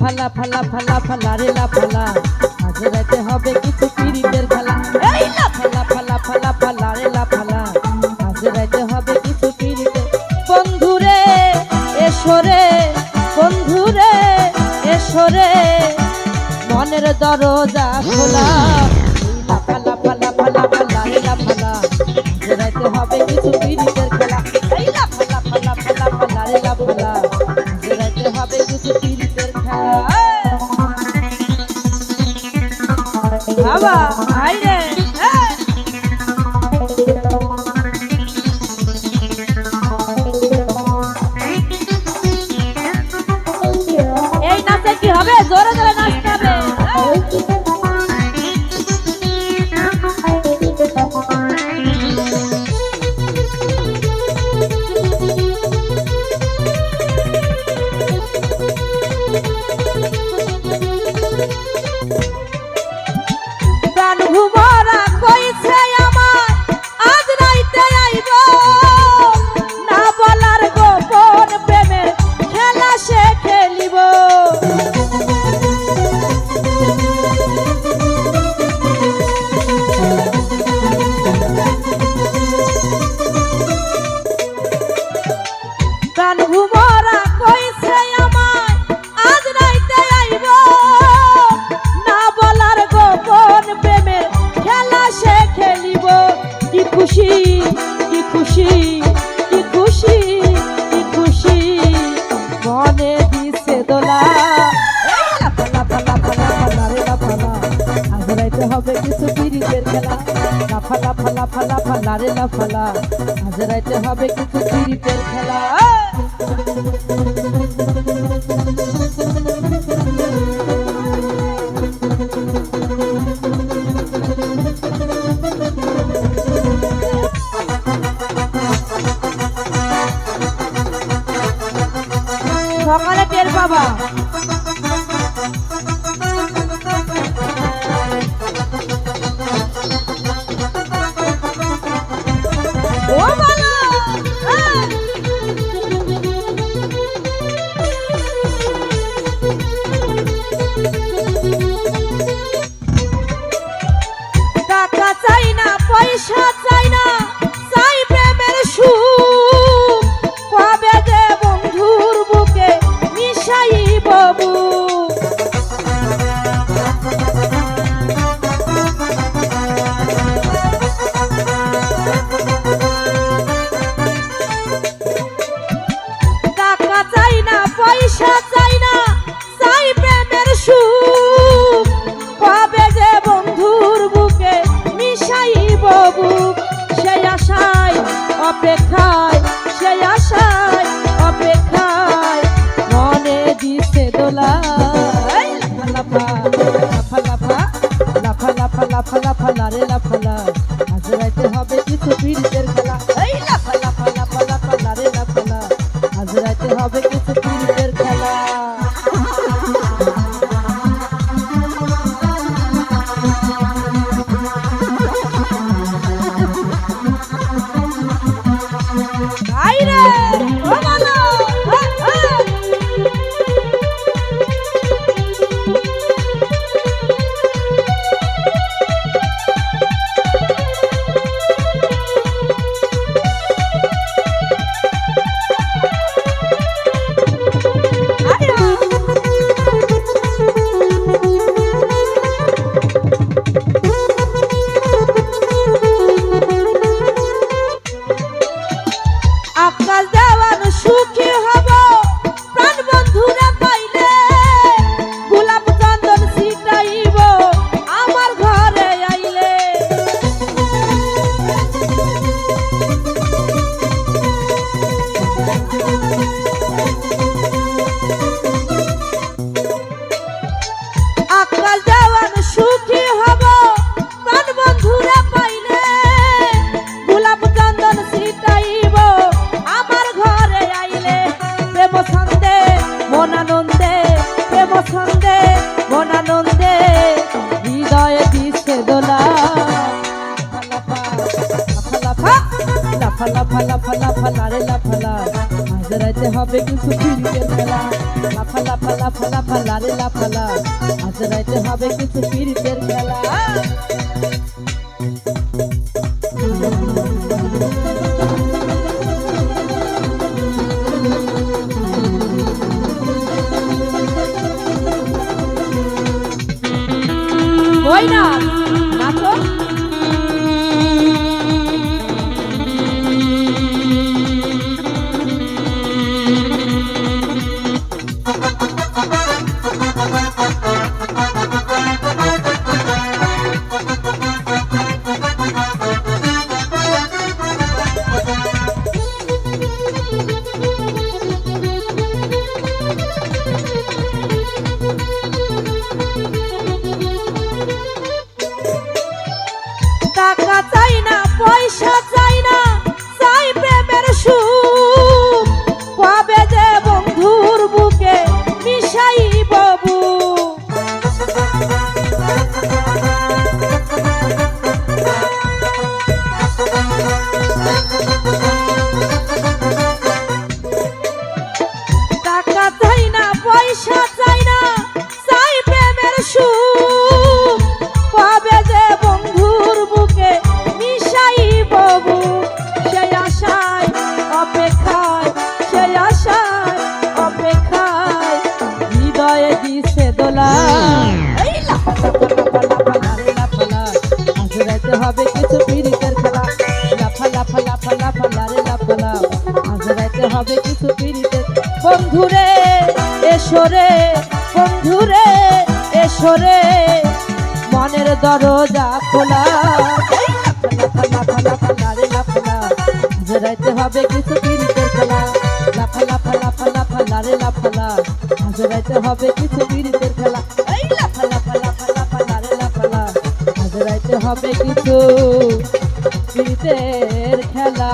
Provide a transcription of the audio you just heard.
লাফালা রে লাফালা আজ রাতে হবে কিছু পিরিতের খেলা। এই লাফালা ফালা ফালা ফালা রে লাফালা আজ রাতে হবে কিছু পিরিতের বন্ধুরে এসরে বন্ধুরে এসরে মনের দরজা খোলা। লাফালা ফালা ফালা ফালা রে লাফালা আজ রাতে হবে কিছু পিরিতের খেলা। এই লাফালা ফালা ফালা ফালা রে লাফালা 好吧，再见。খুশি, কি খুশি কি খুশি কি খুশি, মনে দিছে দোলা। লাফালা ফালা ফালা ফালা রে লাফালা আজ হবে কিছু পিরিতের খেলা। লাফালা ফালা ফালা ফালা রে লাফালা আজ রাইতে হবে কিছু খেলা। সকালে তেল পাবা। কথা oh লাফা লাফা লাফা লাফা রে লাফা লাফা রে লাফা হাজরাইতে হবে কিছু পিরিতের খেলা লাফা লাফা লাফা লাফা লারে লাফালা হাজরাইতে হবে কিছু পিরিতের খেলা পয়সা এসরে, বন্ধুরে, এসরে। মনের দরজা খোলা। হাজরাইতে হবে কিছু পীড়িতের খেলা লাফা লাফা লাফা লাফা লারে লাফালা হাজরাইতে হবে কিছু পীড়িতের খেলা। লাফা লাফা লাফা লাফা লারে লাফালা হাজরাইতে হবে কিছু পীড়িতের খেলা।